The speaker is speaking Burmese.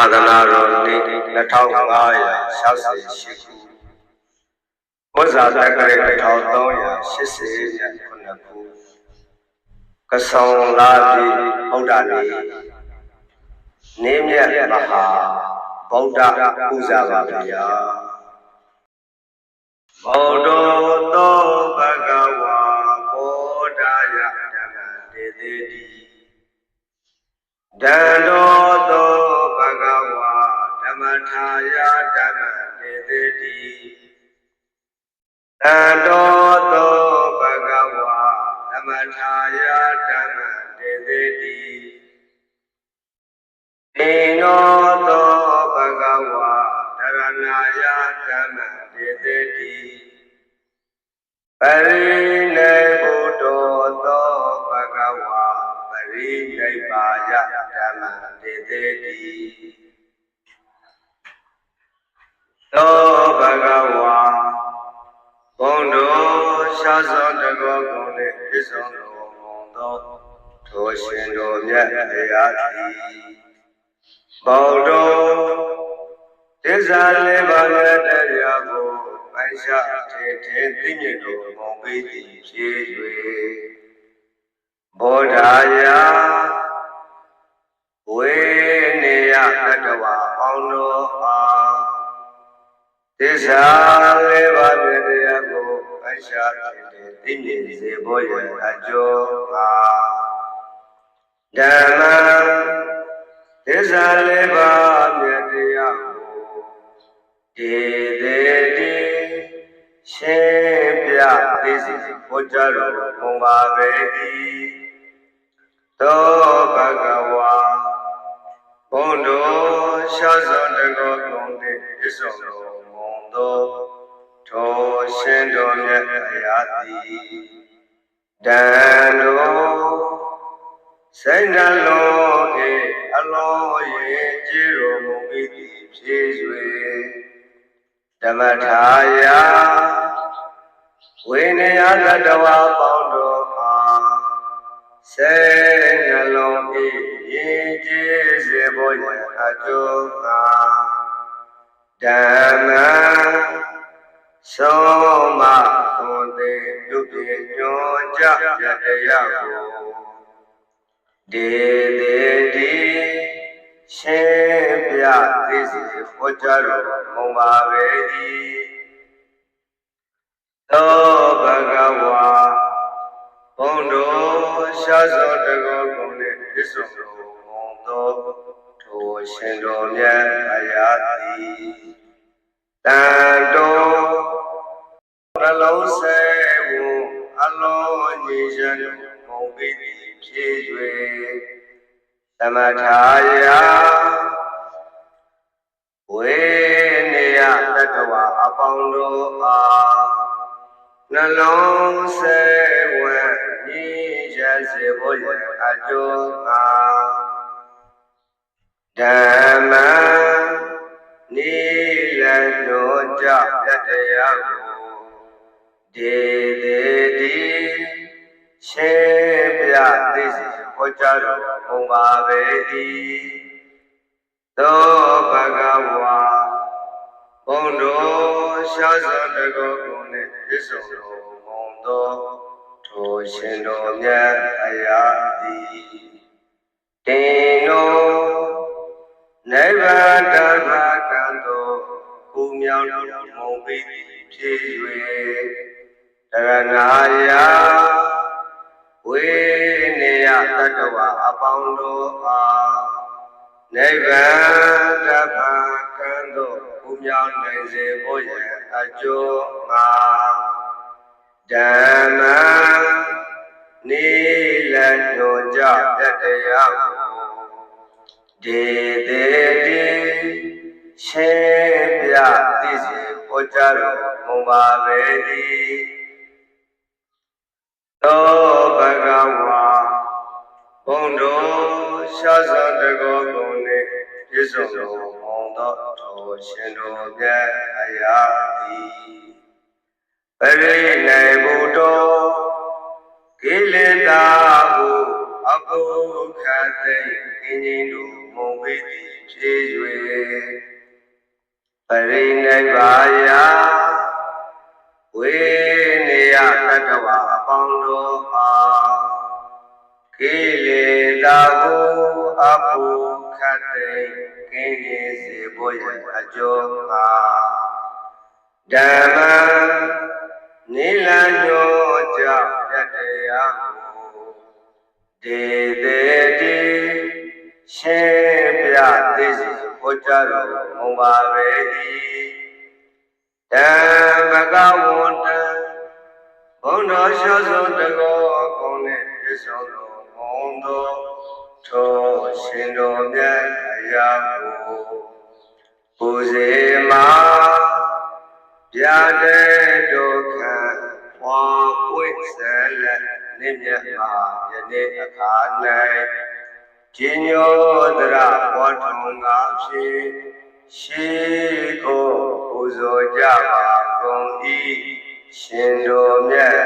သာသနာတော်နှစ်2568ခုဘုဇာတက္ကရာ1389ခုကဆောင်လာတိဗုဒ္ဓနေ့နေမြတ်မဟာဗုဒ္ဓပူဇာပါဗျာဗုဒ္ဓသောဘဂဝါဘောဓာယဓမ္မတေတိတိဒန္တောသောဘဂဝါဓ မ္မထာယဓမ္မတေတိတိတန္တောသောဘဂဝါဓမ္မထာယဓမ္မတေတိတိတေနောသောဘဂဝါတရဏာယဓမ္မတေတိတိပရိနေဘုဒ္ဓသောဘဂဝါပရိနိဗ္ဗာယဓမ္မတေတိတိ သောဘဂဝါဘုံတော်ရှားသောတကောကုံနှင့်ပြည့်စုံတော်မူသောထိုရှင်တော်မြတ်အရာသည်ဘောတော်သစ္စာလေးပါးနဲ့တရားကိုပိုင်ရှားထေထေသိမြင်တော်မူပေသည်ဖြစ်၍ဘောဓာယဝေနေယတတဝပေါင်းတော်အား သစ္စာလေးပါးနဲ့တရားကိုပိုင်ရှားထေထေသိမြင်စေဖို့ရန်အကျိုးအားဓမ္မသစ္စာလေးပါးမြတ်တရားကိုဒီသေးတိရှင်ပြသိစီဘုရားတော်ဘုံပါပဲဤသောဘဂဝါဘုံတော်ရှားစွန်တကောကုံနှင့်ပြည့်စုံတော်မူ သောထိုရှင်တော်မြတ်အရာသည်တန်တော်စိတ်နှလုံး၏အလုံးရဲ့ကြည်တော်မူ၏ဖြစ်၍ဓမ္မထာယဝိနည်းတတဝပေါင်းတော်အားစိတ်နှလုံး၏ယဉ်ကျေးစေဖို့ရန်အကျိုးသာ ဓမ္မဆုံးမသွန်သင်ပြုပြင်ညွန်ကြရတရားကိုဒေသေတိရှင်ပြသိစီဟောကြားတော်မူပါပဲ၏သောဘဂဝါဘုံတော်ရှားသောတကောကုံနှင့်ပြည့်စုံတော်မူသောထိုရှင်တော်မြတ်အရာသည် တန်တော်နှလုံးဆဲဝအလုံးညီရန်မုံပိတိဖြစ်၍သမထာယဝေနေယတတဝအပေါင်းတို့အားနှလုံးဆဲဝညီရန်စေဖို့ရအကျိုးအားဓမ္မနိ သိစီဟောကြားတော်မူပါပဲ၏သောဘဂဝါဘုံတော်ရှားစွာတကောကုံနှင့်ပြည့်စုံတော်မူသောထိုရှင်တော်မြတ်အရာသည်တေနောနိဗ္ဗာန်တမကံတော်ကုမြောက်တော်မူပြီဖြစ်၍တရဏာယ ဝေနေယတတဝအပေါင်းတို့အားနိဗ္ဗာန်တပံကံတို့ကုမြောက်နိုင်စေဖို့ရန်အကျိုးငါဓမ္မနိလတော်ကြတတရားကိုဒေသေတိရှင်ပြသိစီဟောကြားတော်မူပါပဲ၏သော ရှားစွာတကောကုံနှင့်ပြည့်စုံတော်မူသောထိုရှင်တော်မြတ်အရာသည်ပရိနေဘုဒ္ဓကိလေသာဟုအပုခတ်သိအင်းကြီးတို့မုံပေသည်ဖြည့်၍ပရိနိဗ္ဗာယဝေနေယတတ္တဝါအပေါင်းတို့အားကိ တ်သိမ်းကင်းရင်စေဖို့ရန်အကျိုးငါဓမ္မနိလညောကြောင့်ယတ္တရားကိုဒေတေတိရှင်ပြသိစီဟောကြားတော်မူပါပေ၏တံဘဂဝန္တံဘုံတော်ရှောစုတကောကုံနဲ့ပြည့်စုံတော်ဘုံတော် ထိုရှင်တော်မြတ်အရာကိုပူဇေမာပြတဲ့ဒုက္ခဝါပွင့်ဆလက်နိမြတ်မှာယနေ့အခါ၌จิญောတရဘောထုံငါဖြင့်ရှိကိုပူဇော်ကြပါကုန်၏ရှင်တော်မြတ်